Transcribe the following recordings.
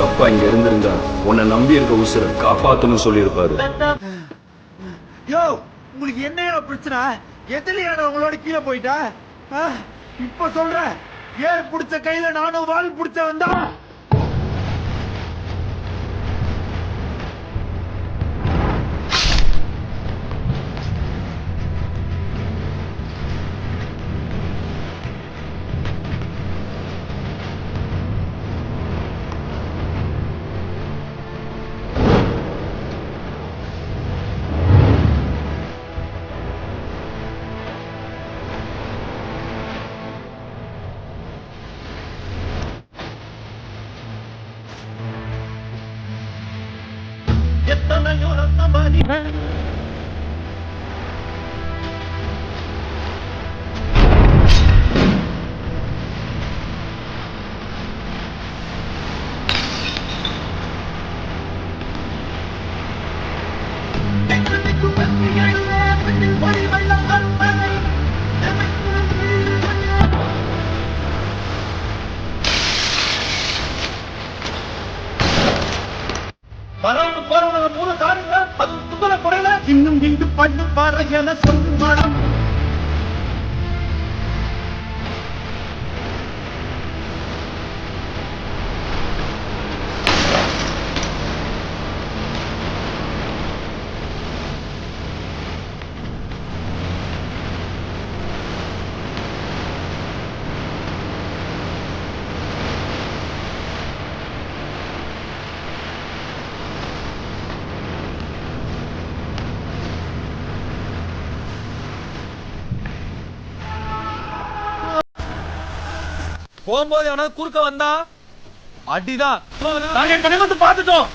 அப்பா இங்க இருந்திருந்தா உன்னை நம்பி இருக்க உசுர காப்பாத்துன்னு சொல்லியிருப்பாரு. யோ உங்களுக்கு என்ன பிரச்சனை? எதுலயா உங்களோட கீழே போயிட்டா? இப்ப சொல்றேன். ஏன் பிடிச்ச கையில நானும் வால் பிடிச்ச வந்தா na nyo lang naman yan. Everybody, வரவங்க போறவனுக்கு மூணு காருங்க அது துப்புல குறையில இன்னும் இங்கு பண்ணு பாரு என சொல்லு மனம் போகும்போது எவனாவது குறுக்க வந்தா அடிதான். நாங்க கணக்கு வந்து பார்த்துட்டோம்.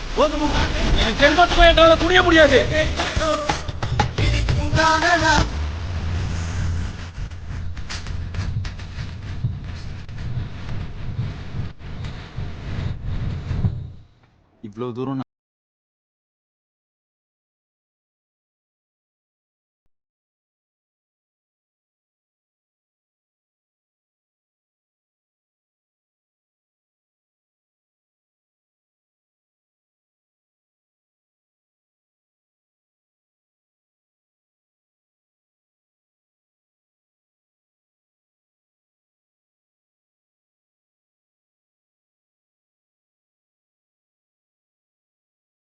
என் செல்வத்துக்கும் என்னால துணிய முடியாது. இவ்வளவு தூரம்